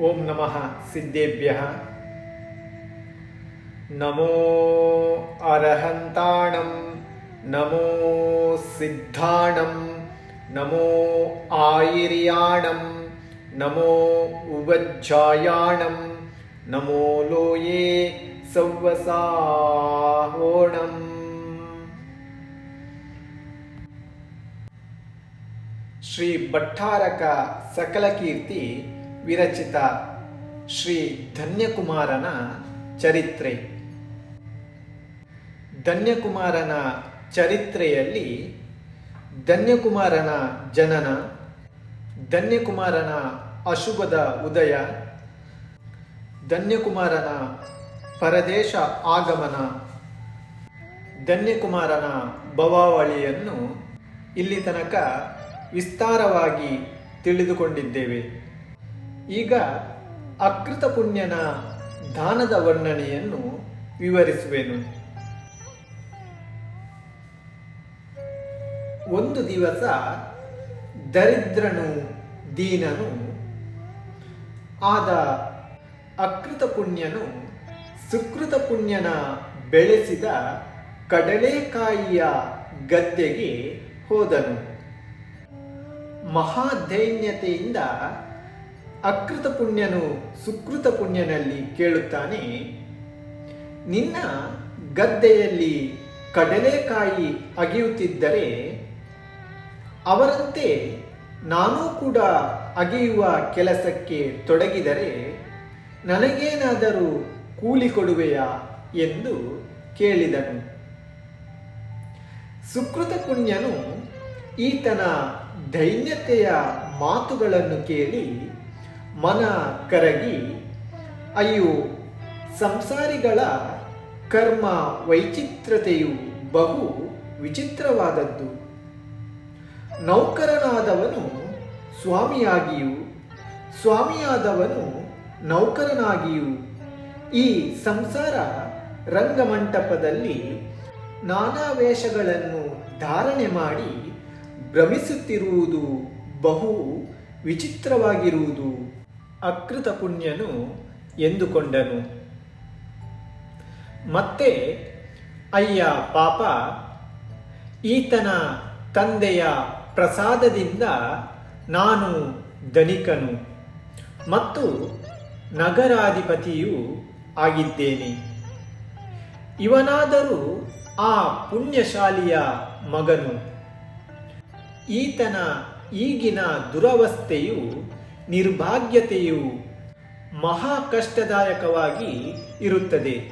ಓಂ ನಮಃ ಸಿದ್ಧೇಭ್ಯ ನಮೋ ಅರ್ಹಂತಾಣಂ ನಮೋ ಸಿದ್ಧಾಣಂ ನಮೋ ಆಯಿರ್ಯಾಣಂ ನಮೋ ಉವಜ್ಜಾಯಾಣಂ ನಮೋ ಲೋಯೇ ಸವ್ವಸಾಹೋಣಂ ಶ್ರೀ ಭಟ್ಟಾರಕ ಸಕಲಕೀರ್ತಿ ವಿರಚಿತ ಶ್ರೀ ಧನ್ಯಕುಮಾರನ ಚರಿತ್ರೆ. ಧನ್ಯಕುಮಾರನ ಚರಿತ್ರೆಯಲ್ಲಿ ಧನ್ಯಕುಮಾರನ ಜನನ, ಧನ್ಯಕುಮಾರನ ಅಶುಭದ ಉದಯ, ಧನ್ಯಕುಮಾರನ ಪರದೇಶ ಆಗಮನ, ಧನ್ಯಕುಮಾರನ ಭವಾವಳಿಯನ್ನು ಇಲ್ಲಿ ತನಕ ವಿಸ್ತಾರವಾಗಿ ತಿಳಿದುಕೊಂಡಿದ್ದೇವೆ. ಈಗ ಅಕೃತ ಪುಣ್ಯನ ದಾನದ ವರ್ಣನೆಯನ್ನು ವಿವರಿಸುವೆನು. ಒಂದು ದಿವಸ ದರಿದ್ರನು ದೀನನು, ಆದ ಅಕೃತ ಪುಣ್ಯನು ಸುಕೃತ ಪುಣ್ಯನ ಬೆಳೆಸಿದ ಕಡಲೆಕಾಯಿಯ ಗದ್ದೆಗೆ ಹೋದನು. ಮಹಾದೈನ್ಯತೆಯಿಂದ ಅಕೃತ ಪುಣ್ಯನು ಸುಕೃತ ಪುಣ್ಯನಲ್ಲಿ ಕೇಳುತ್ತಾನೆ, ನಿನ್ನ ಗದ್ದೆಯಲ್ಲಿ ಕಡಲೆಕಾಯಿ ಅಗೆಯುತ್ತಿದ್ದರೆ ಅವರಂತೆ ನಾನೂ ಕೂಡ ಅಗೆಯುವ ಕೆಲಸಕ್ಕೆ ತೊಡಗಿದರೆ ನನಗೇನಾದರೂ ಕೂಲಿ ಕೊಡುವೆಯಾ ಎಂದು ಕೇಳಿದನು. ಸುಕೃತ ಪುಣ್ಯನು ಈತನ ದೈನ್ಯತೆಯ ಮಾತುಗಳನ್ನು ಕೇಳಿ ಮನ ಕರಗಿ, ಅಯ್ಯೋ, ಸಂಸಾರಿಗಳ ಕರ್ಮ ವೈಚಿತ್ರತೆಯು ಬಹು ವಿಚಿತ್ರವಾದದ್ದು. ನೌಕರನಾದವನು ಸ್ವಾಮಿಯಾಗಿಯೂ, ಸ್ವಾಮಿಯಾದವನು ನೌಕರನಾಗಿಯೂ ಈ ಸಂಸಾರ ರಂಗಮಂಟಪದಲ್ಲಿ ನಾನಾ ವೇಷಗಳನ್ನು ಧಾರಣೆ ಮಾಡಿ ಭ್ರಮಿಸುತ್ತಿರುವುದು ಬಹು ವಿಚಿತ್ರವಾಗಿರುವುದು. ಅಕೃತ ಪುಣ್ಯನು ಎಂದುಕೊಂಡನು. ಮತ್ತೆ, ಅಯ್ಯ ಪಾಪ, ಈತನ ತಂದೆಯ ಪ್ರಸಾದದಿಂದ ನಾನು ಧನಿಕನು ಮತ್ತು ನಗರಾಧಿಪತಿಯೂ ಆಗಿದ್ದೇನೆ. ಇವನಾದರೂ ಆ ಪುಣ್ಯಶಾಲಿಯ ಮಗನು. ಈತನ ಈಗಿನ ದುರವಸ್ಥೆಯು ನಿರ್ಭಾಗ್ಯತೆಯು ಮಹಾ ಕಷ್ಟದಾಯಕವಾಗಿ ಇರುತ್ತದೆ.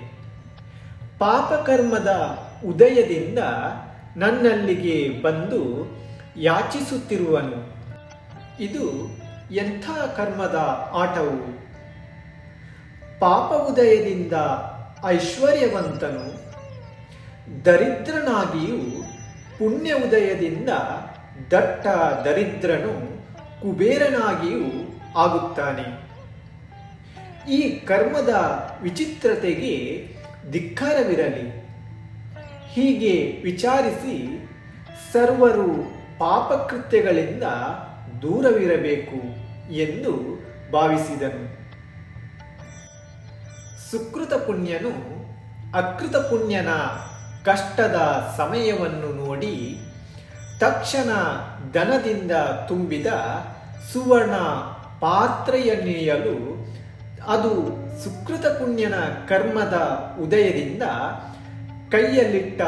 ಪಾಪಕರ್ಮದ ಉದಯದಿಂದ ನನ್ನಲ್ಲಿಗೆ ಬಂದು ಯಾಚಿಸುತ್ತಿರುವನು. ಇದು ಎಂಥ ಕರ್ಮದ ಆಟವು. ಪಾಪ ಉದಯದಿಂದ ಐಶ್ವರ್ಯವಂತನು ದರಿದ್ರನಾಗಿಯೂ ಪುಣ್ಯ ಉದಯದಿಂದ ದಟ್ಟ ದರಿದ್ರನು ಕುಬೇರನಾಗಿಯೂ ಆಗುತ್ತಾನೆ. ಈ ಕರ್ಮದ ವಿಚಿತ್ರತೆಗೆ ಧಿಕ್ಕಾರವಿರಲಿ. ಹೀಗೆ ವಿಚಾರಿಸಿ ಸರ್ವರು ಪಾಪಕೃತ್ಯಗಳಿಂದ ದೂರವಿರಬೇಕು ಎಂದು ಭಾವಿಸಿದನು. ಸುಕೃತ ಪುಣ್ಯನು ಅಕೃತ ಪುಣ್ಯನ ಕಷ್ಟದ ಸಮಯವನ್ನು ನೋಡಿ ತಕ್ಷಣ ದನದಿಂದ ತುಂಬಿದ ಸುವರ್ಣ ಪಾತ್ರೆಯನ್ನೆಯಲು ಅದು ಸುಕೃತ ಪುಣ್ಯನ ಕರ್ಮದ ಉದಯದಿಂದ ಕೈಯಲ್ಲಿಟ್ಟ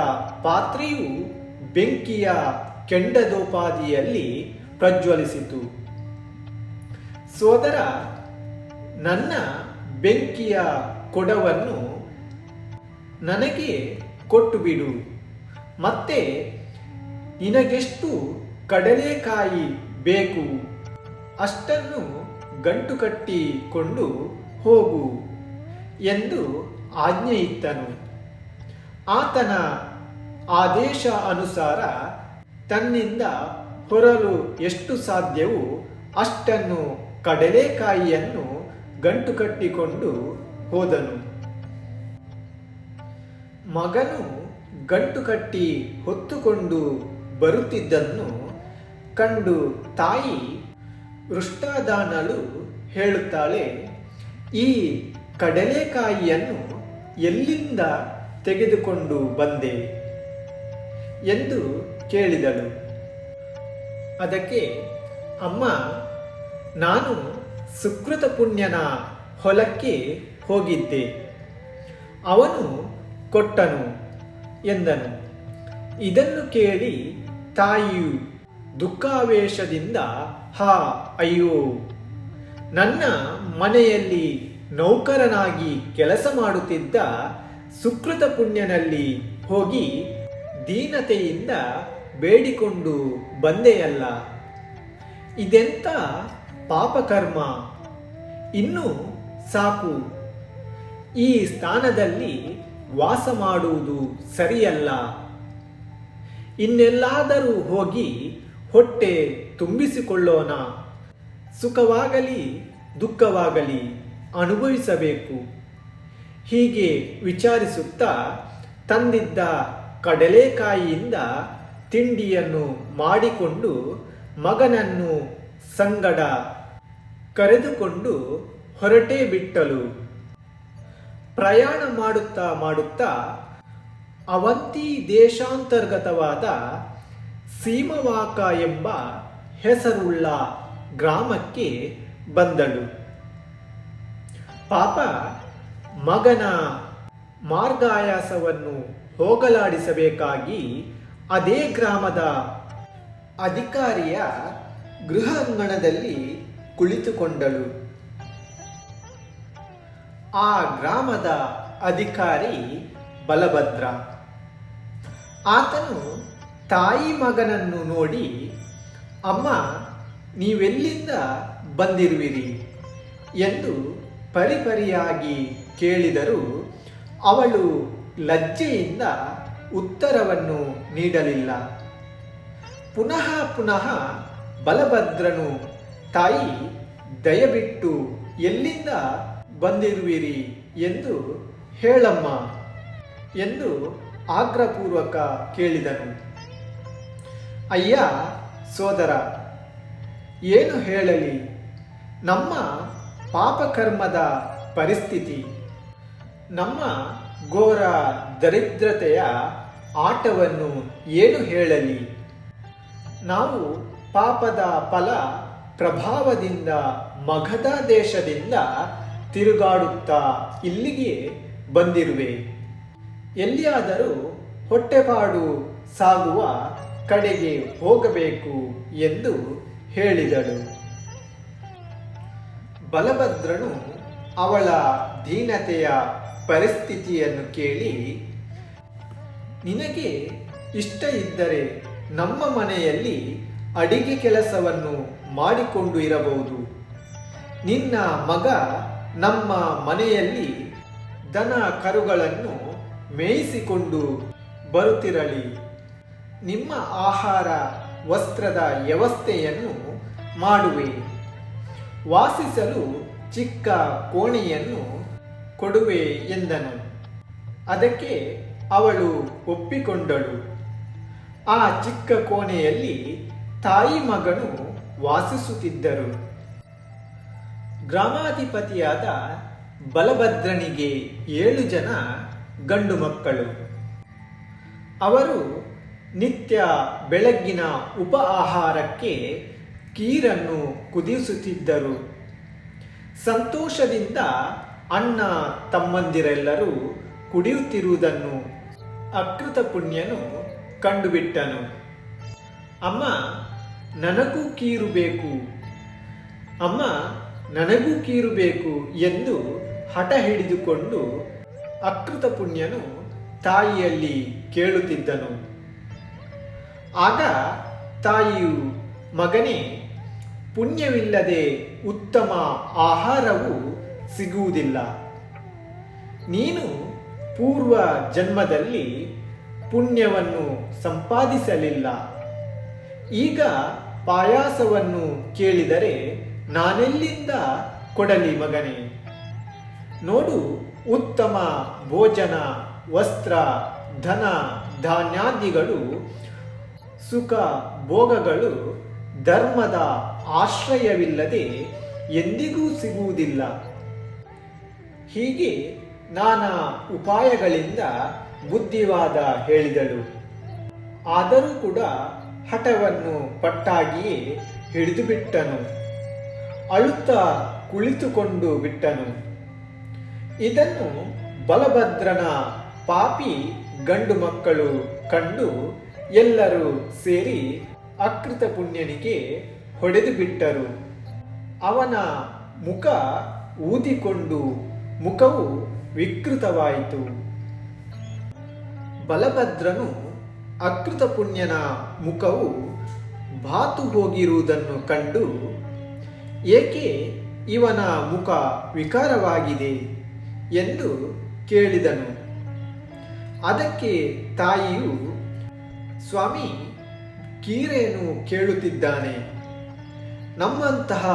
ಪಾತ್ರೆಯು ಬೆಂಕಿಯ ಕೆಂಡದೋಪಾದಿಯಲ್ಲಿ ಪ್ರಜ್ವಲಿಸಿತು. ಸೋದರ, ನನ್ನ ಬೆಂಕಿಯ ಕೊಡವನ್ನು ನನಗೆ ಕೊಟ್ಟು ಬಿಡು ಮತ್ತೆ, ನಿನಗೆಷ್ಟು ಕಡಲೆಕಾಯಿ ಬೇಕು? ಅಷ್ಟನ್ನು ಗಂಟು ಕಟ್ಟಿಕೊಂಡು ಹೋಗು ಎಂದು ಆಜ್ಞೆ ಇತ್ತನು ಆತನ ಆದೇಶ ಅನುಸಾರ ತನ್ನಿಂದ ಹೊರಲು ಎಷ್ಟು ಸಾಧ್ಯವೋ ಅಷ್ಟನ್ನು ಕಡಲೆಕಾಯಿಯನ್ನು ಗಂಟು ಕಟ್ಟಿಕೊಂಡು ಹೋದನು. ಮಗನು ಗಂಟು ಕಟ್ಟಿ ಹೊತ್ತುಕೊಂಡು ಬರುತ್ತಿದ್ದನ್ನು ಕಂಡು ತಾಯಿ ವೃಷ್ಟಾದಾನಳು ಹೇಳುತ್ತಾಳೆ, ಈ ಕಡಲೆಕಾಯಿಯನ್ನು ಎಲ್ಲಿಂದ ತೆಗೆದುಕೊಂಡು ಬಂದೆ ಎಂದು ಕೇಳಿದಳು. ಅದಕ್ಕೆ, ಅಮ್ಮ, ನಾನು ಸುಕೃತ ಪುಣ್ಯನ ಹೊಲಕ್ಕೆ ಹೋಗಿದ್ದೆ. ಅವನು ಕೊಟ್ಟನು ಎಂದನು. ಇದನ್ನು ಕೇಳಿ ತಾಯಿಯು ದುಃಖಾವೇಶದಿಂದ, ಹಾ, ಅಯ್ಯೋ. ನನ್ನ ಮನೆಯಲ್ಲಿ ನೌಕರನಾಗಿ ಕೆಲಸ ಮಾಡುತ್ತಿದ್ದ ಸುಕೃತ ಪುಣ್ಯನಲ್ಲಿ ಹೋಗಿ ದೀನತೆಯಿಂದ ಬೇಡಿಕೊಂಡು ಬಂದೆಯಲ್ಲ. ಇದೆಂತ ಪಾಪಕರ್ಮ. ಇನ್ನು ಸಾಕು. ಈ ಸ್ಥಾನದಲ್ಲಿ ವಾಸ ಮಾಡುವುದು ಸರಿಯಲ್ಲ. ಇನ್ನೆಲ್ಲಾದರೂ ಹೋಗಿ ಹೊಟ್ಟೆ ತುಂಬಿಸಿಕೊಳ್ಳೋಣ. ಸುಖವಾಗಲಿ, ದುಃಖವಾಗಲಿ ಅನುಭವಿಸಬೇಕು. ಹೀಗೆ ವಿಚಾರಿಸುತ್ತಾ ತಂದಿದ್ದ ಕಡಲೆಕಾಯಿಯಿಂದ ತಿಂಡಿಯನ್ನು ಮಾಡಿಕೊಂಡು ಮಗನನ್ನು ಸಂಗಡ ಕರೆದುಕೊಂಡು ಹೊರಟೇ ಬಿಟ್ಟಲು ಪ್ರಯಾಣ ಮಾಡುತ್ತಾ ಮಾಡುತ್ತಾ ಅವಂತಿ ದೇಶಾಂತರ್ಗತವಾದ ಸೀಮವಾಕ ಎಂಬ ಹೆಸರುಳ್ಳ ಗ್ರಾಮಕ್ಕೆ ಬಂದಳು. ಪಾಪ ಮಗನ ಮಾರ್ಗಾಯಾಸವನ್ನು ಹೋಗಲಾಡಿಸಬೇಕಾಗಿ ಅದೇ ಗ್ರಾಮದ ಅಧಿಕಾರಿಯ ಗೃಹಾಂಗಣದಲ್ಲಿ ಕುಳಿತುಕೊಂಡಳು. ಆ ಗ್ರಾಮದ ಅಧಿಕಾರಿ ಬಲಭದ್ರ. ಆತನು ತಾಯಿ ಮಗನನ್ನು ನೋಡಿ, ಅಮ್ಮ, ನೀವೆಲ್ಲಿಂದ ಬಂದಿರುವಿರಿ? ಎಂದು ಪರಿಪರಿಯಾಗಿ ಕೇಳಿದರೂ, ಅವಳು ಲಜ್ಜೆಯಿಂದ ಉತ್ತರವನ್ನು ನೀಡಲಿಲ್ಲ. ಪುನಃ ಪುನಃ ಬಲಭದ್ರನು, ತಾಯಿ, ದಯವಿಟ್ಟು ಎಲ್ಲಿಂದ ಬಂದಿರುವಿರಿ? ಎಂದು ಹೇಳಮ್ಮ ಎಂದು ಆಗ್ರಹಪೂರ್ವಕ ಕೇಳಿದನು. ಅಯ್ಯ, ಸೋದರ, ಏನು ಹೇಳಲಿ? ನಮ್ಮ ಪಾಪಕರ್ಮದ ಪರಿಸ್ಥಿತಿ, ನಮ್ಮ ಘೋರ ದರಿದ್ರತೆಯ ಆಟವನ್ನು ಏನು ಹೇಳಲಿ? ನಾವು ಪಾಪದ ಫಲ ಪ್ರಭಾವದಿಂದ ಮಗಧ ದೇಶದಿಂದ ತಿರುಗಾಡುತ್ತಾ ಇಲ್ಲಿಗೆ ಬಂದಿರುವೆ. ಎಲ್ಲಿಯಾದರೂ ಹೊಟ್ಟೆಪಾಡು ಸಾಗುವ ಕಡೆಗೆ ಹೋಗಬೇಕು ಎಂದು ಹೇಳಿದಳು. ಬಲಭದ್ರನು ಅವಳ ದೀನತೆಯ ಪರಿಸ್ಥಿತಿಯನ್ನು ಕೇಳಿ, ನಿನಗೆ ಇಷ್ಟ ಇದ್ದರೆ ನಮ್ಮ ಮನೆಯಲ್ಲಿ ಅಡಿಗೆ ಕೆಲಸವನ್ನು ಮಾಡಿಕೊಂಡು ಇರಬಹುದು. ನಿನ್ನ ಮಗ ನಮ್ಮ ಮನೆಯಲ್ಲಿ ದನ ಕರುಗಳನ್ನು ಮೇಯಿಸಿಕೊಂಡು ಬರುತ್ತಿರಲಿ. ನಿಮ್ಮ ಆಹಾರ ವಸ್ತ್ರದ ವ್ಯವಸ್ಥೆಯನ್ನು ಮಾಡುವೆ ವಾಸಿಸಲು ಚಿಕ್ಕ ಕೋಣೆಯನ್ನು ಕೊಡುವೆ ಎಂದನು. ಅದಕ್ಕೆ ಅವಳು ಒಪ್ಪಿಕೊಂಡಳು. ಆ ಚಿಕ್ಕ ಕೋಣೆಯಲ್ಲಿ ತಾಯಿ ಮಗನು ವಾಸಿಸುತ್ತಿದ್ದರು. ಗ್ರಾಮಾಧಿಪತಿಯಾದ ಬಲಭದ್ರನಿಗೆ ಏಳು ಜನ ಗಂಡು ಮಕ್ಕಳು. ಅವರು ನಿತ್ಯ ಬೆಳಗ್ಗಿನ ಉಪ ಆಹಾರಕ್ಕೆ ಕೀರನ್ನು ಕುದಿಸುತ್ತಿದ್ದರು. ಸಂತೋಷದಿಂದ ಅಣ್ಣ ತಮ್ಮಂದಿರೆಲ್ಲರೂ ಕುಡಿಯುತ್ತಿರುವುದನ್ನು ಅಕೃತ ಪುಣ್ಯನು ಕಂಡುಬಿಟ್ಟನು. ಅಮ್ಮ, ನನಗೂ ಕೀರು ಬೇಕು. ಅಮ್ಮ, ನನಗೂ ಕೀರು ಬೇಕು ಎಂದು ಹಠ ಹಿಡಿದುಕೊಂಡು ಅಕೃತ ಪುಣ್ಯನು ತಾಯಿಯಲ್ಲಿ ಕೇಳುತ್ತಿದ್ದನು. ಆಗ ತಾಯಿಯು, ಮಗನೇ, ಪುಣ್ಯವಿಲ್ಲದೆ ಉತ್ತಮ ಆಹಾರವು ಸಿಗುವುದಿಲ್ಲ. ನೀನು ಪೂರ್ವ ಜನ್ಮದಲ್ಲಿ ಪುಣ್ಯವನ್ನು ಸಂಪಾದಿಸಲಿಲ್ಲ. ಈಗ ಪಾಯಾಸವನ್ನು ಕೇಳಿದರೆ ನಾನೆಲ್ಲಿಂದ ಕೊಡಲಿ ಮಗನೇ? ನೋಡು, ಉತ್ತಮ ಭೋಜನ, ವಸ್ತ್ರ, ಧನ, ಧಾನ್ಯಾದಿಗಳು ಸುಖ ಭೋಗಗಳು ಧರ್ಮದ ಆಶ್ರಯವಿಲ್ಲದೆ ಎಂದಿಗೂ ಸಿಗುವುದಿಲ್ಲ. ಹೀಗೆ ನಾನಾ ಉಪಾಯಗಳಿಂದ ಬುದ್ಧಿವಾದ ಹೇಳಿದಳು. ಆದರೂ ಕೂಡ ಹಠವನ್ನು ಪಟ್ಟಾಗಿಯೇ ಹಿಡಿದು ಬಿಟ್ಟನು. ಅಳುತ್ತಾ ಕುಳಿತುಕೊಂಡು ಬಿಟ್ಟನು. ಇದನ್ನು ಬಲಭದ್ರನ ಪಾಪಿ ಗಂಡು ಮಕ್ಕಳು ಕಂಡು ಎಲ್ಲರೂ ಸೇರಿ ಅಕೃತ ಪುಣ್ಯನಿಗೆ ಹೊಡೆದು ಬಿಟ್ಟರು. ಅವನ ಮುಖ ಊದಿಕೊಂಡು ಮುಖವು ವಿಕೃತವಾಯಿತು. ಬಲಭದ್ರನು ಅಕೃತ ಪುಣ್ಯನ ಮುಖವು ಬಾತು ಹೋಗಿರುವುದನ್ನು ಕಂಡು, ಏಕೆ ಇವನ ಮುಖ ವಿಕಾರವಾಗಿದೆ ಎಂದು ಕೇಳಿದನು. ಅದಕ್ಕೆ ತಾಯಿಯು ಸ್ವಾಮಿ, ಕೀರೇನು ಕೇಳುತ್ತಿದ್ದಾನೆ? ನಮ್ಮಂತಹ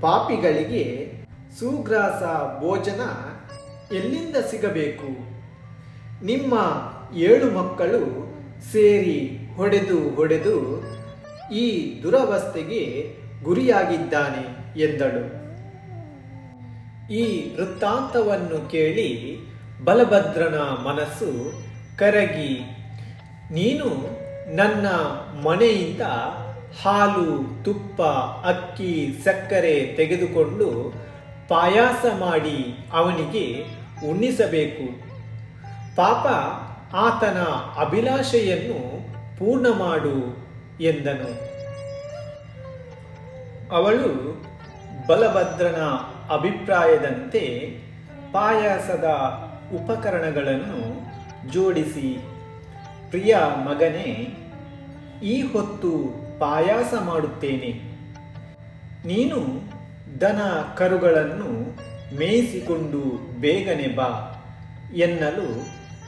ಪಾಪಿಗಳಿಗೆ ಸುಗ್ರಾಸ ಭೋಜನ ಎಲ್ಲಿಂದ ಸಿಗಬೇಕು? ನಿಮ್ಮ ಏಳು ಮಕ್ಕಳು ಸೇರಿ ಹೊಡೆದು ಹೊಡೆದು ಈ ದುರವಸ್ಥೆಗೆ ಗುರಿಯಾಗಿದ್ದಾನೆ ಎಂದಳು. ಈ ವೃತ್ತಾಂತವನ್ನು ಕೇಳಿ ಬಲಭದ್ರನ ಮನಸ್ಸು ಕರಗಿ ನೀನು ನನ್ನ ಮನೆಯಿಂದ ಹಾಲು, ತುಪ್ಪ, ಅಕ್ಕಿ, ಸಕ್ಕರೆ ತೆಗೆದುಕೊಂಡು ಪಾಯಾಸ ಮಾಡಿ ಅವನಿಗೆ ಉಣ್ಣಿಸಬೇಕು. ಪಾಪ ಆತನ ಅಭಿಲಾಷೆಯನ್ನು ಪೂರ್ಣ ಮಾಡು ಎಂದನು. ಅವಳು ಬಲಭದ್ರನ ಅಭಿಪ್ರಾಯದಂತೆ ಪಾಯಾಸದ ಉಪಕರಣಗಳನ್ನು ಜೋಡಿಸಿ ಪ್ರಿಯ ಮಗನೇ, ಈ ಹೊತ್ತು ಪಾಯಾಸ ಮಾಡುತ್ತೇನೆ. ನೀನು ದನ ಕರುಗಳನ್ನು ಮೇಯಿಸಿಕೊಂಡು ಬೇಗನೆ ಬಾ ಎನ್ನಲು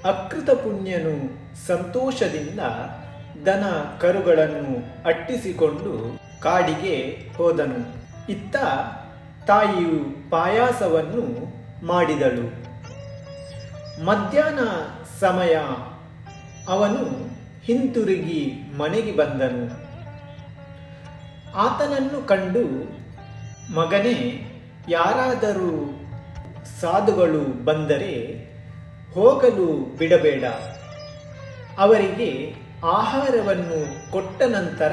ಅಕೃತ ಪುಣ್ಯನು ಸಂತೋಷದಿಂದ ದನ ಕರುಗಳನ್ನು ಅಟ್ಟಿಸಿಕೊಂಡು ಕಾಡಿಗೆ ಹೋದನು. ಇತ್ತ ತಾಯಿಯು ಪಾಯಾಸವನ್ನು ಮಾಡಿದಳು. ಮಧ್ಯಾಹ್ನ ಸಮಯ ಅವನು ಹಿಂತಿರುಗಿ ಮನೆಗೆ ಬಂದನು. ಆತನನ್ನು ಕಂಡು, ಮಗನೇ, ಯಾರಾದರೂ ಸಾಧುಗಳು ಬಂದರೆ ಹೋಗಲು ಬಿಡಬೇಡ. ಅವರಿಗೆ ಆಹಾರವನ್ನು ಕೊಟ್ಟ ನಂತರ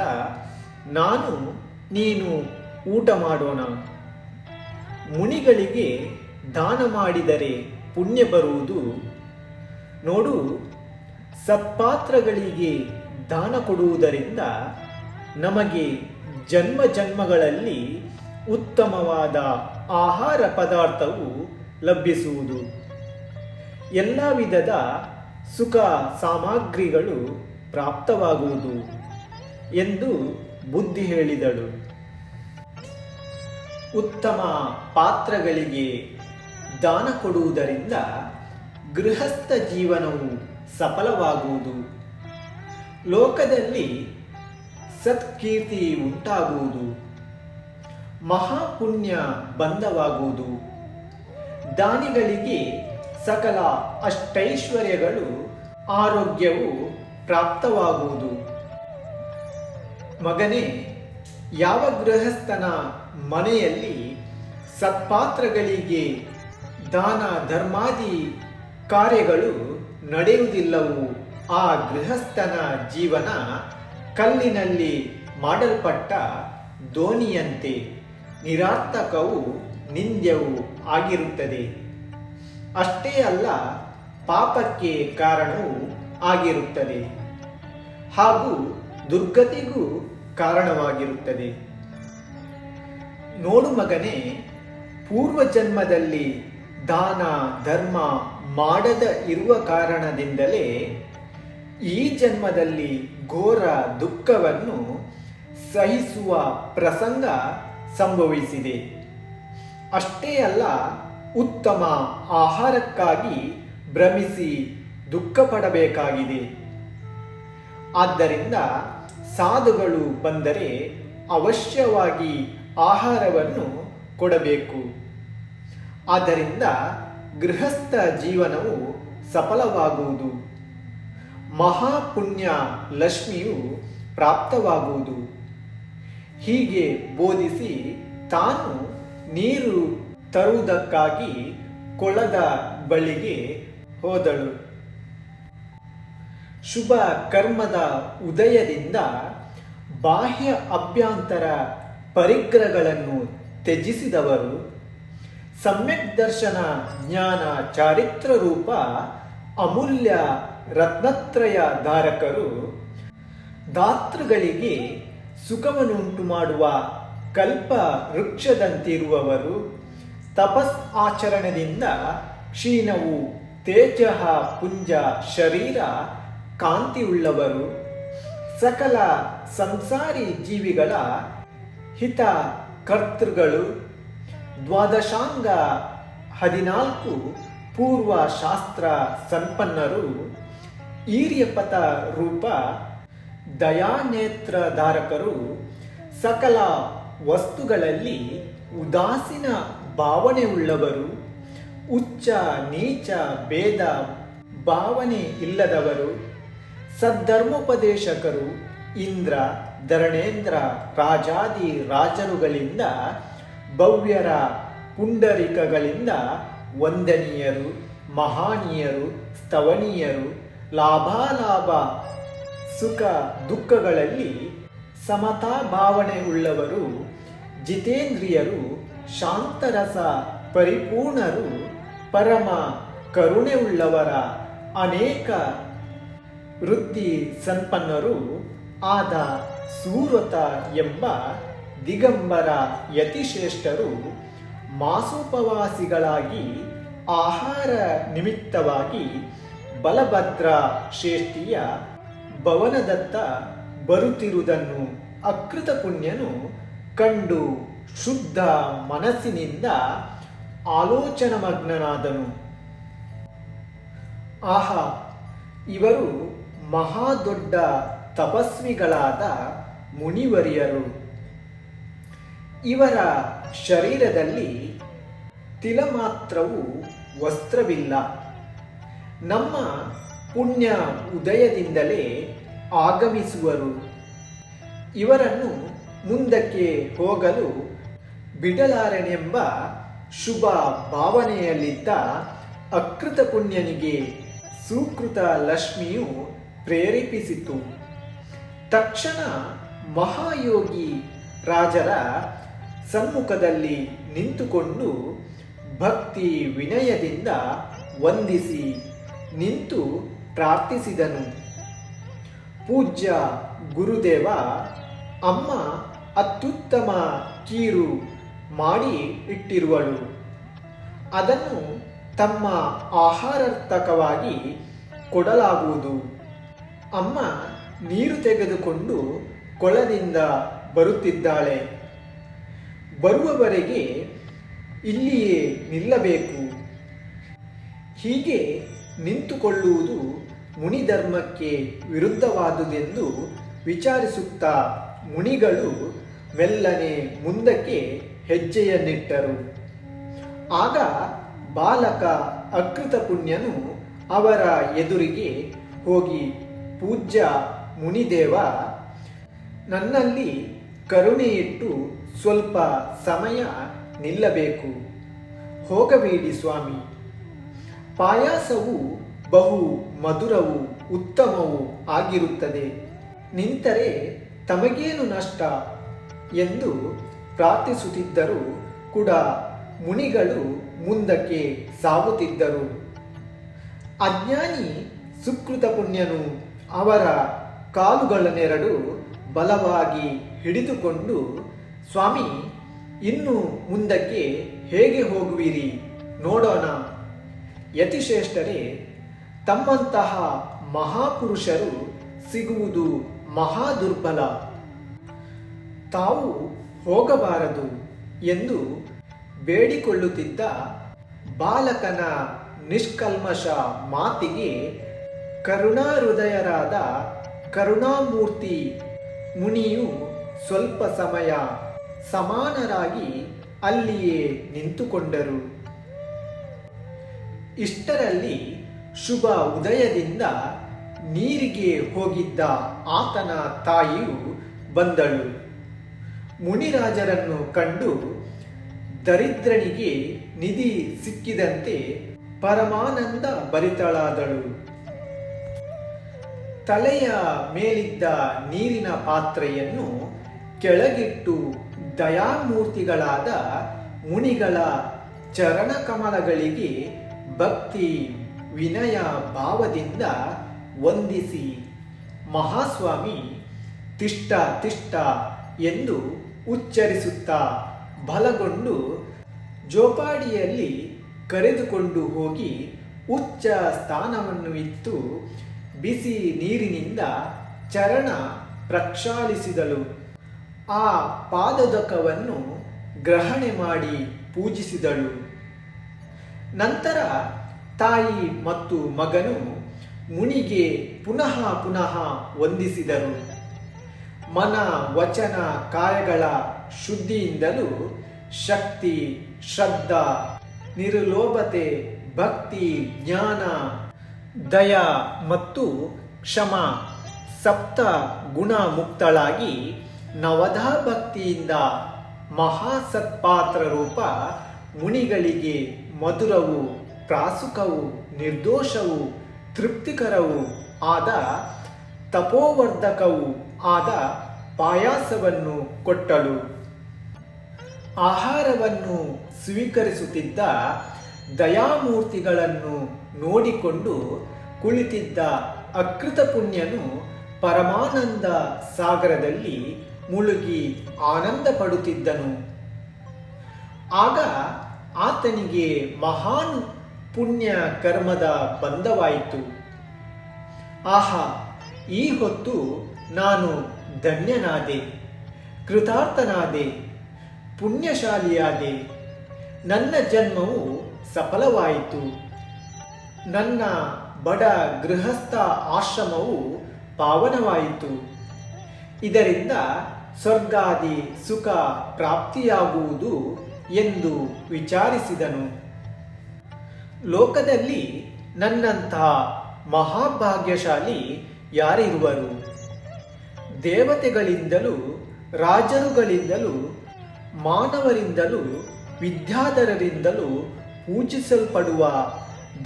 ನಾನು ನೀನು ಊಟ ಮಾಡೋಣ. ಮುನಿಗಳಿಗೆ ದಾನ ಮಾಡಿದರೆ ಪುಣ್ಯ ಬರುವುದು. ನೋಡು ಸತ್ಪಾತ್ರಗಳಿಗೆ ದಾನ ಕೊಡುವುದರಿಂದ ನಮಗೆ ಜನ್ಮ ಜನ್ಮಗಳಲ್ಲಿ ಉತ್ತಮವಾದ ಆಹಾರ ಪದಾರ್ಥವು ಲಭಿಸುವುದು ಎಲ್ಲ ವಿಧದ ಸುಖ ಸಾಮಗ್ರಿಗಳು ಪ್ರಾಪ್ತವಾಗುವುದು ಎಂದು ಬುದ್ಧಿ ಹೇಳಿದಳು. ಉತ್ತಮ ಪಾತ್ರಗಳಿಗೆ ದಾನ ಕೊಡುವುದರಿಂದ ಗೃಹಸ್ಥ ಜೀವನವು ಸಫಲವಾಗುವುದು. ಲೋಕದಲ್ಲಿ ಸತ್ಕೀರ್ತಿ ಉಂಟಾಗುವುದು. ಮಹಾಪುಣ್ಯ ಬಂಧವಾಗುವುದು. ದಾನಿಗಳಿಗೆ ಸಕಲ ಅಷ್ಟೈಶ್ವರ್ಯಗಳು ಆರೋಗ್ಯವು ಪ್ರಾಪ್ತವಾಗುವುದು. ಮಗನೇ, ಯಾವ ಗೃಹಸ್ಥನ ಮನೆಯಲ್ಲಿ ಸತ್ಪಾತ್ರಗಳಿಗೆ ದಾನ ಧರ್ಮಾದಿ ಕಾರ್ಯಗಳು ನಡೆಯುವುದಿಲ್ಲವೋ ಆ ಗೃಹಸ್ಥನ ಜೀವನ ಕಲ್ಲಿನಲ್ಲಿ ಮಾಡಲ್ಪಟ್ಟ ದೋಣಿಯಂತೆ ನಿರಾರ್ಥಕವು ನಿಂದ್ಯವು ಆಗಿರುತ್ತದೆ. ಅಷ್ಟೇ ಅಲ್ಲ, ಪಾಪಕ್ಕೆ ಕಾರಣವೂ ಆಗಿರುತ್ತದೆ. ಹಾಗೂ ದುರ್ಗತಿಗೂ ಕಾರಣವಾಗಿರುತ್ತದೆ. ನೋಡು ಮಗನೇ ಪೂರ್ವ ಜನ್ಮದಲ್ಲಿ ದಾನ, ಧರ್ಮ ಮಾಡದ ಇರುವ ಕಾರಣದಿಂದಲೇ ಈ ಜನ್ಮದಲ್ಲಿ ಘೋರ ದುಃಖವನ್ನು ಸಹಿಸುವ ಪ್ರಸಂಗ ಸಂಭವಿಸಿದೆ. ಅಷ್ಟೇ ಅಲ್ಲ, ಉತ್ತಮ ಆಹಾರಕ್ಕಾಗಿ ಭ್ರಮಿಸಿ ದುಃಖ ಪಡಬೇಕಾಗಿದೆ ಆದ್ದರಿಂದ ಸಾಧುಗಳು ಬಂದರೆ ಅವಶ್ಯವಾಗಿ ಆಹಾರವನ್ನು ಕೊಡಬೇಕು. ಆದ್ದರಿಂದ ಗೃಹಸ್ಥ ಜೀವನವು ಸಫಲವಾಗುವುದು. ಮಹಾಪುಣ್ಯ ಲಕ್ಷ್ಮಿಯು ಪ್ರಾಪ್ತವಾಗುವುದು. ಹೀಗೆ ಬೋಧಿಸಿ ತಾನು ನೀರು ತರುವುದಕ್ಕಾಗಿ ಕೊಳದ ಬಳಿಗೆ ಹೋದಳು. ಶುಭ ಕರ್ಮದ ಉದಯದಿಂದ ಬಾಹ್ಯ ಅಭ್ಯಂತರ ಪರಿಗ್ರಹಗಳನ್ನು ತ್ಯಜಿಸಿದವರು ಸಮ್ಯಕ್ ದರ್ಶನ ಜ್ಞಾನ ಚಾರಿತ್ರ ರೂಪ ಅಮೂಲ್ಯ ರತ್ನತ್ರಯ ಧಾರಕರು ದಾತೃಗಳಿಗೆ ಸುಖವನ್ನುಂಟು ಮಾಡುವ ಕಲ್ಪ ವೃಕ್ಷದಂತಿರುವವರು, ತಪಸ್ ಆಚರಣೆಯಿಂದ ಕ್ಷೀಣವು ತೇಜ ಪುಂಜ ಶರೀರ ಕಾಂತಿಯುಳ್ಳವರು, ಸಕಲ ಸಂಸಾರಿ ಜೀವಿಗಳ ಹಿತ ಕರ್ತೃಗಳು ದ್ವಾದಶಾಂಗ ಹದಿನಾಲ್ಕು ಪೂರ್ವ ಶಾಸ್ತ್ರ ಸಂಪನ್ನರು ಈರ್ಯಪಥ ರೂಪ ದಯಾನೇತ್ರಧಾರಕರು ಸಕಲ ವಸ್ತುಗಳಲ್ಲಿ ಉದಾಸೀನ ಭಾವನೆ ಉಳ್ಳವರು ಉಚ್ಚ ನೀಚ ಭೇದ ಭಾವನೆ ಇಲ್ಲದವರು, ಸದ್ಧರ್ಮೋಪದೇಶಕರು, ಇಂದ್ರ, ಧರಣೇಂದ್ರ, ರಾಜಾದಿ ರಾಜರುಗಳಿಂದ ಭವ್ಯರ ಪುಂಡರಿಕಗಳಿಂದ ವಂದನೀಯರು, ಮಹಾನೀಯರು, ಸ್ತವನೀಯರು, ಲಾಭಾಲಾಭ, ಸುಖ ದುಃಖಗಳಲ್ಲಿ ಸಮತಾ ಭಾವನೆ ಉಳ್ಳವರು, ಜಿತೇಂದ್ರಿಯರು, ಶಾಂತರಸ ಪರಿಪೂರ್ಣರು, ಪರಮ ಕರುಣೆ ಉಳ್ಳವರ ಅನೇಕ ವೃತ್ತಿ ಸಂಪನ್ನರು, ಆದ ಸೂರತ ಎಂಬ ದಿಗಂಬರ ಯತಿಶ್ರೇಷ್ಠರು ಮಾಸೋಪವಾಸಿಗಳಾಗಿ ಆಹಾರ ನಿಮಿತ್ತವಾಗಿ ಬಲಭದ್ರ ಶ್ರೇಷ್ಠಿಯ ಭವನದತ್ತ ಬರುತ್ತಿರುವುದನ್ನು ಅಕೃತ ಪುಣ್ಯನು ಕಂಡು ಶುದ್ಧ ಮನಸ್ಸಿನಿಂದ ಆಲೋಚನಮಗ್ನನಾದನು. ಆಹಾ, ಇವರು ಮಹಾದೊಡ್ಡ ತಪಸ್ವಿಗಳಾದ ಮುನಿವರಿಯರು. ಇವರ ಶರೀರದಲ್ಲಿ ತಿಲಮಾತ್ರವು ವಸ್ತ್ರವಿಲ್ಲ. ನಮ್ಮ ಪುಣ್ಯ ಉದಯದಿಂದಲೇ ಆಗಮಿಸುವರು. ಇವರನ್ನು ಮುಂದಕ್ಕೆ ಹೋಗಲು ಬಿಡಲಾರನೆಂಬ ಶುಭ ಭಾವನೆಯಲ್ಲಿದ್ದ ಅಕೃತ ಪುಣ್ಯನಿಗೆ ಸುಕೃತ ಲಕ್ಷ್ಮಿಯು ಪ್ರೇರೇಪಿಸಿತು. ತಕ್ಷಣ ಮಹಾಯೋಗಿ ರಾಜರ ಸಮ್ಮುಖದಲ್ಲಿ ನಿಂತುಕೊಂಡು ಭಕ್ತಿ ವಿನಯದಿಂದ ವಂದಿಸಿ ನಿಂತು ಪ್ರಾರ್ಥಿಸಿದನು. ಪೂಜ್ಯ ಗುರುದೇವ, ಅಮ್ಮ ಅತ್ಯುತ್ತಮ ಕೀರು ಮಾಡಿ ಇಟ್ಟಿರುವಳು. ಅದನ್ನು ತಮ್ಮ ಆಹಾರಾರ್ಥಕವಾಗಿ ಕೊಡಲಾಗುವುದು. ಅಮ್ಮ ನೀರು ತೆಗೆದುಕೊಂಡು ಕೊಳದಿಂದ ಬರುತ್ತಿದ್ದಾಳೆ. ಬರುವವರೆಗೆ ಇಲ್ಲಿಯೇ ನಿಲ್ಲಬೇಕು. ಹೀಗೆ ನಿಂತುಕೊಳ್ಳುವುದು ಮುನಿಧರ್ಮಕ್ಕೆ ವಿರುದ್ಧವಾದುದೆಂದು ವಿಚಾರಿಸುತ್ತಾ ಮುನಿಗಳು ಮೆಲ್ಲನೆ ಮುಂದಕ್ಕೆ ಹೆಜ್ಜೆಯನ್ನಿಟ್ಟರು. ಆಗ ಬಾಲಕ ಅಕೃತ ಪುಣ್ಯನು ಅವರ ಎದುರಿಗೆ ಹೋಗಿ, ಪೂಜ್ಯ ಮುನಿದೇವ, ನನ್ನಲ್ಲಿ ಕರುಣೆ ಇಟ್ಟು ಸ್ವಲ್ಪ ಸಮಯ ನಿಲ್ಲಬೇಕು. ಹೋಗಬೇಡಿ ಸ್ವಾಮಿ. ಪಾಯಾಸವು ಬಹು ಮಧುರವು ಉತ್ತಮವೂ ಆಗಿರುತ್ತದೆ. ನಿಂತರೆ ತಮಗೇನು ನಷ್ಟ? ಎಂದು ಪ್ರಾರ್ಥಿಸುತ್ತಿದ್ದರೂ ಕೂಡ ಮುನಿಗಳು ಮುಂದಕ್ಕೆ ಸಾಗುತ್ತಿದ್ದರು. ಅಜ್ಞಾನಿ ಸುಕೃತ ಪುಣ್ಯನು ಅವರ ಕಾಲುಗಳನ್ನೆರಡು ಬಲವಾಗಿ ಹಿಡಿದುಕೊಂಡು ಸ್ವಾಮಿ, ಇನ್ನು ಮುಂದಕ್ಕೆ ಹೇಗೆ ಹೋಗುವಿರಿ? ನೋಡೋಣ. ಯತಿಶ್ರೇಷ್ಠರೇ, ತಮ್ಮಂತಹ ಮಹಾಪುರುಷರು ಸಿಗುವುದು ಮಹಾದುರ್ಬಲ. ತಾವು ಹೋಗಬಾರದು ಎಂದು ಬೇಡಿಕೊಳ್ಳುತ್ತಿದ್ದ ಬಾಲಕನ ನಿಷ್ಕಲ್ಮಶ ಮಾತಿಗೆ ಕರುಣಾಹೃದಯರಾದ ಕರುಣಾಮೂರ್ತಿ ಮುನಿಯು ಸ್ವಲ್ಪ ಸಮಯ ಸಮಾನರಾಗಿ ಅಲ್ಲಿಯೇ ನಿಂತುಕೊಂಡರು. ಇಷ್ಟರಲ್ಲಿ ಶುಭ ಉದಯದಿಂದ ನೀರಿಗೆ ಹೋಗಿದ್ದ ಆತನ ತಾಯಿಯು ಬಂದಳು. ಮುನಿರಾಜರನ್ನು ಕಂಡು ದರಿದ್ರನಿಗೆ ನಿಧಿ ಸಿಕ್ಕಿದಂತೆ ಪರಮಾನಂದ ಭರಿತಳಾದಳು ತಲೆಯ ಮೇಲಿದ್ದ ನೀರಿನ ಪಾತ್ರೆಯನ್ನು ಕೆಳಗಿಟ್ಟು ದಯಾಮೂರ್ತಿಗಳಾದ ಮುನಿಗಳ ಚರಣ ಕಮಲಗಳಿಗೆ ಭಕ್ತಿ, ವಿನಯ ಭಾವದಿಂದ ವಂದಿಸಿ, ಮಹಾಸ್ವಾಮಿ ತಿಷ್ಟ ತಿಷ್ಟ ಎಂದು ಉಚ್ಚರಿಸುತ್ತಾ ಬಲಗೊಂಡು ಜೋಪಾಡಿಯಲ್ಲಿ ಕರೆದುಕೊಂಡು ಹೋಗಿ ಉಚ್ಚ ಸ್ಥಾನವನ್ನು ಇತ್ತು ಬಿಸಿ ನೀರಿನಿಂದ ಚರಣ ಪ್ರಕ್ಷಾಳಿಸಿದಳು ಆ ಪಾದದಕವನ್ನು ಗ್ರಹಣೆ ಮಾಡಿ ಪೂಜಿಸಿದಳು. ನಂತರ ತಾಯಿ ಮತ್ತು ಮಗನು ಮುನಿಗೆ ಪುನಃ ಪುನಃ ವಂದಿಸಿದರು. ಮನ, ವಚನ, ಕಾಯಗಳ ಶುದ್ಧಿಯಿಂದಲೂ ಶಕ್ತಿ, ಶ್ರದ್ಧಾ, ನಿರ್ಲೋಭತೆ, ಭಕ್ತಿ, ಜ್ಞಾನ, ದಯ ಮತ್ತು ಕ್ಷಮ ಸಪ್ತ ಗುಣ ಮುಕ್ತಳಾಗಿ ನವಧಾ ಭಕ್ತಿಯಿಂದ ಮಹಾಸತ್ಪಾತ್ರ ರೂಪ ಮುನಿಗಳಿಗೆ ಮಧುರವು, ಪ್ರಾಸುಕವು, ನಿರ್ದೋಷವು, ತೃಪ್ತಿಕರವೂ ಆದ, ತಪೋವರ್ಧಕವೂ ಆದ ಪಾಯಾಸವನ್ನು ಕೊಟ್ಟಳು. ಆಹಾರವನ್ನು ಸ್ವೀಕರಿಸುತ್ತಿದ್ದ ದಯಾಮೂರ್ತಿಗಳನ್ನು ನೋಡಿಕೊಂಡು ಕುಳಿತಿದ್ದ ಅಕೃತ ಪುಣ್ಯನು ಪರಮಾನಂದ ಸಾಗರದಲ್ಲಿ ಮುಳುಗಿ ಆನಂದ ಪಡುತ್ತಿದ್ದನು. ಆಗ ಆತನಿಗೆ ಮಹಾನ್ ಪುಣ್ಯ ಕರ್ಮದ ಬಂಧವಾಯಿತು. ಆಹಾ, ಈ ಹೊತ್ತು ನಾನು ಧನ್ಯನಾದೆ, ಕೃತಾರ್ಥನಾದೆ, ಪುಣ್ಯಶಾಲಿಯಾದೆ. ನನ್ನ ಜನ್ಮವು ಸಫಲವಾಯಿತು. ನನ್ನ ಬಡ ಗೃಹಸ್ಥ ಆಶ್ರಮವು ಪಾವನವಾಯಿತು. ಇದರಿಂದ ಸ್ವರ್ಗಾದಿ ಸುಖ ಪ್ರಾಪ್ತಿಯಾಗುವುದು ಎಂದು ವಿಚಾರಿಸಿದನು. ಲೋಕದಲ್ಲಿ ನನ್ನಂತಹ ಮಹಾಭಾಗ್ಯಶಾಲಿ ಯಾರಿರುವರು? ದೇವತೆಗಳಿಂದಲೂ ರಾಜರುಗಳಿಂದಲೂ ಮಾನವರಿಂದಲೂ ವಿದ್ಯಾಧರರಿಂದಲೂ ಪೂಜಿಸಲ್ಪಡುವ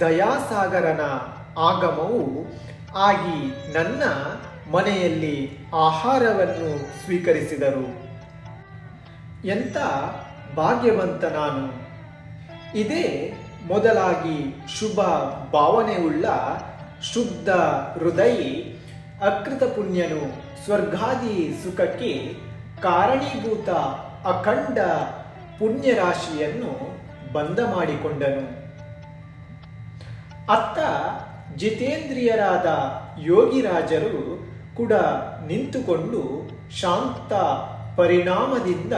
ದಯಾಸಾಗರನ ಆಗಮವು ಆಗಿ ನನ್ನ ಮನೆಯಲ್ಲಿ ಆಹಾರವನ್ನು ಸ್ವೀಕರಿಸಿದರು. ಎಂಥ ಭಾಗ್ಯವಂತ ನಾನು. ಇದೇ ಮೊದಲಾಗಿ ಶುಭ ಭಾವನೆಯುಳ್ಳ ಶುದ್ಧ ಹೃದಯಿ ಅಕೃತ ಪುಣ್ಯನು ಸ್ವರ್ಗಾದಿ ಸುಖಕ್ಕೆ ಕಾರಣೀಭೂತ ಅಖಂಡ ಪುಣ್ಯರಾಶಿಯನ್ನು ಬಂಧ ಮಾಡಿಕೊಂಡನು. ಅತ್ತ ಜಿತೇಂದ್ರಿಯರಾದ ಯೋಗಿರಾಜರು ಕೂಡ ನಿಂತುಕೊಂಡು ಶಾಂತ ಪರಿಣಾಮದಿಂದ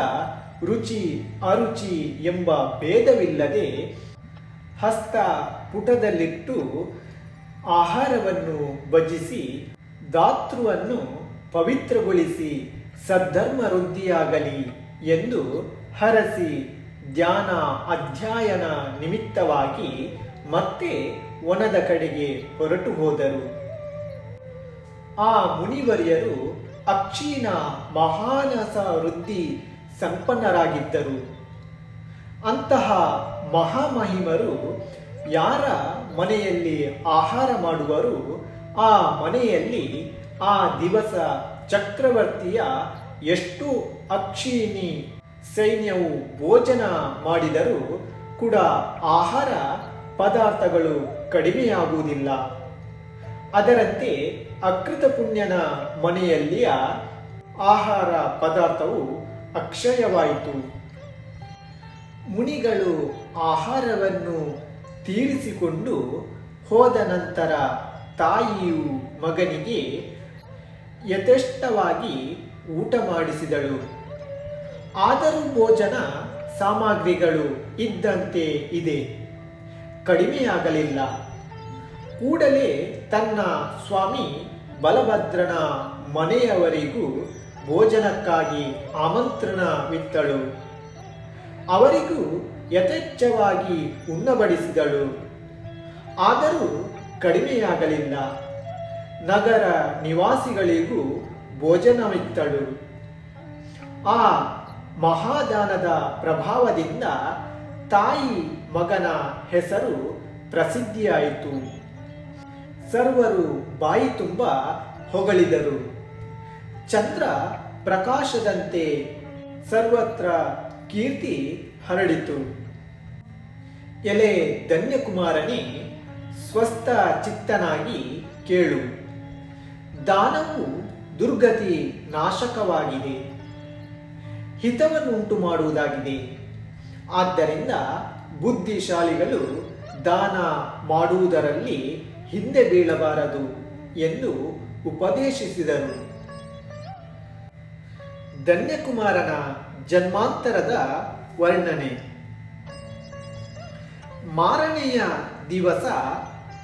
ರುಚಿ ಅರುಚಿ ಎಂಬ ಭೇದವಿಲ್ಲದೆ ಹಸ್ತ ಪುಟದಲ್ಲಿಟ್ಟು ಆಹಾರವನ್ನು ಭಜಿಸಿ ದಾತೃವನ್ನು ಪವಿತ್ರಗೊಳಿಸಿ ಸದ್ಧರ್ಮ ವೃದ್ಧಿಯಾಗಲಿ ಎಂದು ಹರಸಿ ಧ್ಯಾನ ಅಧ್ಯಯನ ನಿಮಿತ್ತವಾಗಿ ಮತ್ತೆ ವನದ ಕಡೆಗೆ ಹೊರಟು ಹೋದರು. ಆ ಮುನಿವರಿಯರು ಅಕ್ಷೀಣ ಮಹಾನಸ ವೃದ್ಧಿ ಸಂಪನ್ನರಾಗಿದ್ದರು. ಅಂತಹ ಮಹಾಮಹಿಮರು ಯಾರ ಮನೆಯಲ್ಲಿ ಆಹಾರ ಮಾಡುವರು? ಆ ಮನೆಯಲ್ಲಿ ಆ ದಿವಸ ಚಕ್ರವರ್ತಿಯ ಎಷ್ಟು ಅಕ್ಷೀಣಿ ಸೈನ್ಯವು ಭೋಜನ ಮಾಡಿದರೂ ಕೂಡ ಆಹಾರ ಪದಾರ್ಥಗಳು ಕಡಿಮೆಯಾಗುವುದಿಲ್ಲ. ಅದರಂತೆ ಅಕೃತ ಪುಣ್ಯನ ಮನೆಯಲ್ಲಿಯ ಆಹಾರ ಪದಾರ್ಥವು ಅಕ್ಷಯವಾಯಿತು. ಮುನಿಗಳು ಆಹಾರವನ್ನು ತೀರಿಸಿಕೊಂಡು ಹೋದ ನಂತರ ತಾಯಿಯು ಮಗನಿಗೆ ಯಥೇಷ್ಟವಾಗಿ ಊಟ ಮಾಡಿಸಿದಳು. ಆದರೂ ಭೋಜನ ಸಾಮಗ್ರಿಗಳು ಇದ್ದಂತೆ ಇದೆ. ಕಡಿಮೆಯಾಗಲಿಲ್ಲ. ಕೂಡಲೇ ತನ್ನ ಸ್ವಾಮಿ ಬಲಭದ್ರನ ಮನೆಯವರಿಗೂ ಭೋಜನಕ್ಕಾಗಿ ಆಮಂತ್ರಣವಿತ್ತಳು ಅವರಿಗೂ ಯಥೇಚ್ಛವಾಗಿ ಉಣ್ಣಬಡಿಸಿದಳು. ಆದರೂ ಕಡಿಮೆಯಾಗಲಿಲ್ಲ. ನಗರ ನಿವಾಸಿಗಳಿಗೂ ಭೋಜನವಿತ್ತಳು. ಆ ಮಹಾದಾನದ ಪ್ರಭಾವದಿಂದ ತಾಯಿ ಮಗನ ಹೆಸರು ಪ್ರಸಿದ್ಧಿಯಾಯಿತು. ಸರ್ವರು ಬಾಯಿ ತುಂಬ ಹೊಗಳಿದರು. ಚಂದ್ರ ಪ್ರಕಾಶದಂತೆ ಸರ್ವತ್ರ ಕೀರ್ತಿ ಹರಡಿತು. ಎಲೆ ಧನ್ಯಕುಮಾರನೇ, ಸ್ವಸ್ಥ ಚಿತ್ತನಾಗಿ ಕೇಳು. ದಾನವು ದುರ್ಗತಿ ನಾಶಕವಾಗಿದೆ. ಹಿತವನ್ನುಂಟು ಮಾಡುವುದಾಗಿದೆ. ಆದ್ದರಿಂದ ಬುದ್ಧಿಶಾಲಿಗಳು ದಾನ ಮಾಡುವುದರಲ್ಲಿ ಹಿಂದೆ ಬೀಳಬಾರದು ಎಂದು ಉಪದೇಶಿಸಿದರು. ಧನ್ಯಕುಮಾರನ ಜನ್ಮಾಂತರದ ವರ್ಣನೆ. ಮಾರನೆಯ ದಿವಸ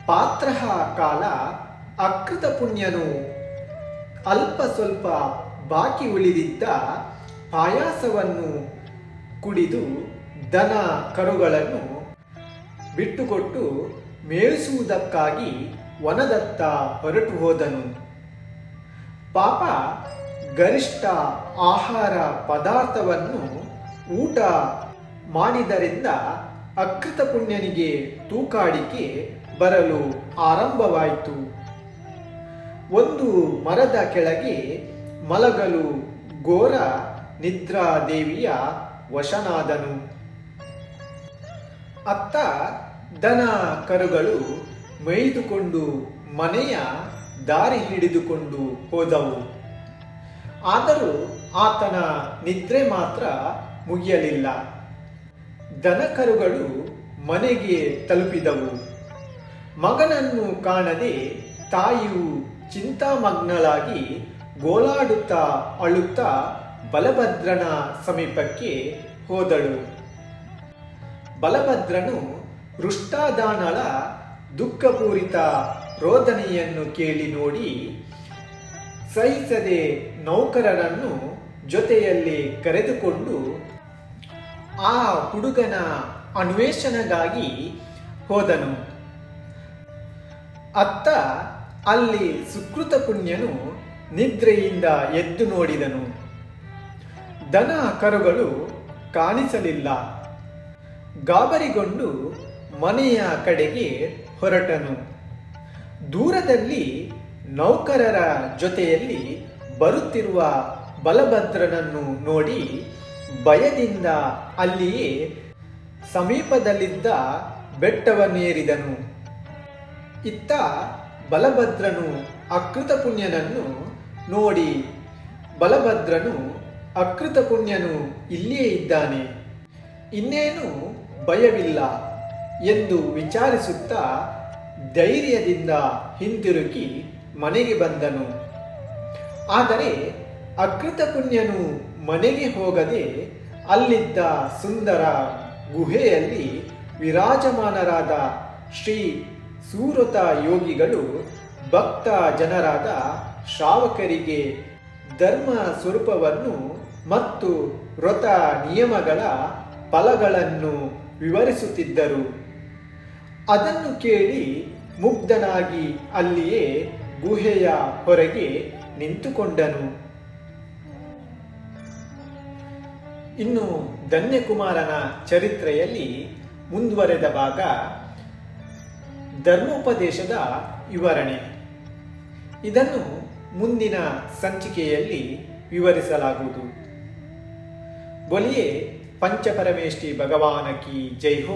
ಪಾತ್ರ ಕಾಲ ಅಕೃತ ಪುಣ್ಯನು ಅಲ್ಪ ಸ್ವಲ್ಪ ಬಾಕಿ ಉಳಿದಿದ್ದ ಪಾಯಾಸವನ್ನು ಕುಡಿದು ದನ ಕರುಗಳನ್ನು ಬಿಟ್ಟುಕೊಟ್ಟು ಮೇಯಿಸುವುದಕ್ಕಾಗಿ ವನದತ್ತ ಹೊರಟು ಹೋದನು. ಪಾಪ ಗರಿಷ್ಠ ಆಹಾರ ಪದಾರ್ಥವನ್ನು ಊಟ ಮಾಡಿದರಿಂದ ಅಕೃತ ಪುಣ್ಯನಿಗೆ ತೂಕಾಡಿಕೆ ಬರಲು ಆರಂಭವಾಯಿತು. ಒಂದು ಮರದ ಕೆಳಗೆ ಮಲಗಲು ಘೋರ ನಿದ್ರಾದೇವಿಯ ವಶನಾದನು. ಅತ್ತ ದನ ಕರುಗಳು ಮೇಯ್ದುಕೊಂಡು ಮನೆಯ ದಾರಿ ಹಿಡಿದುಕೊಂಡು ಹೋದವು. ಆದರೂ ಆತನ ನಿದ್ರೆ ಮಾತ್ರ ಮುಗಿಯಲಿಲ್ಲ. ದನಕರುಗಳು ಮನೆಗೆ ತಲುಪಿದವು. ಮಗನನ್ನು ಕಾಣದೆ ತಾಯಿಯು ಚಿಂತಾಮಗ್ನಳಾಗಿ ಗೋಲಾಡುತ್ತಾ ಅಳುತ್ತಾ ಬಲಭದ್ರನ ಸಮೀಪಕ್ಕೆ ಹೋದಳು. ಬಲಭದ್ರನು ವೃಷ್ಟಾದಾನಳ ದುಃಖಪೂರಿತ ರೋದನೆಯನ್ನು ಕೇಳಿ ನೋಡಿ ಸಹಿಸದೆ ನೌಕರರನ್ನು ಜೊತೆಯಲ್ಲಿ ಕರೆದುಕೊಂಡು ಆ ಹುಡುಗನ ಅನ್ವೇಷಣೆಗಾಗಿ ಹೋದನು. ಅತ್ತ ಅಲ್ಲಿ ಸುಕೃತ ಪುಣ್ಯನು ನಿದ್ರೆಯಿಂದ ಎದ್ದು ನೋಡಿದನು. ದನ ಕರುಗಳು ಕಾಣಿಸಲಿಲ್ಲ. ಗಾಬರಿಗೊಂಡು ಮನೆಯ ಕಡೆಗೆ ಹೊರಟನು. ದೂರದಲ್ಲಿ ನೌಕರರ ಜೊತೆಯಲ್ಲಿ ಬರುತ್ತಿರುವ ಬಲಭದ್ರನನ್ನು ನೋಡಿ ಭಯದಿಂದ ಅಲ್ಲಿಯೇ ಸಮೀಪದಲ್ಲಿದ್ದ ಬೆಟ್ಟವನ್ನೇರಿದನು. ಇತ್ತ ಬಲಭದ್ರನು ಅಕೃತ ಪುಣ್ಯನನ್ನು ನೋಡಿ, ಬಲಭದ್ರನು ಅಕೃತ ಪುಣ್ಯನು ಇಲ್ಲಿಯೇ ಇದ್ದಾನೆ. ಇನ್ನೇನು ಭಯವಿಲ್ಲ. ಎಂದು ವಿಚಾರಿಸುತ್ತಾ ಧೈರ್ಯದಿಂದ ಹಿಂತಿರುಗಿ ಮನೆಗೆ ಬಂದನು. ಆದರೆ ಅಕೃತ ಪುಣ್ಯನು ಮನೆಗೆ ಹೋಗದೆ ಅಲ್ಲಿದ್ದ ಸುಂದರ ಗುಹೆಯಲ್ಲಿ ವಿರಾಜಮಾನರಾದ ಶ್ರೀ ಸೂರತ ಯೋಗಿಗಳು ಭಕ್ತ ಜನರಾದ ಶ್ರಾವಕರಿಗೆ ಧರ್ಮ ಸ್ವರೂಪವನ್ನು ಮತ್ತು ವ್ರತ ನಿಯಮಗಳ ಫಲಗಳನ್ನು ವಿವರಿಸುತ್ತಿದ್ದರು. ಅದನ್ನು ಕೇಳಿ ಮುಗ್ಧನಾಗಿ ಅಲ್ಲಿಯೇ ಗುಹೆಯ ಹೊರಗೆ ನಿಂತುಕೊಂಡನು ಇನ್ನು ಧನ್ಯಕುಮಾರನ ಚರಿತ್ರೆಯಲ್ಲಿ ಮುಂದುವರೆದ ಭಾಗ ಧರ್ಮೋಪದೇಶದ ವಿವರಣೆ ಇದನ್ನು ಮುಂದಿನ ಸಂಚಿಕೆಯಲ್ಲಿ ವಿವರಿಸಲಾಗುವುದು बोलिए पंचपरमेष्टि भगवान की जय हो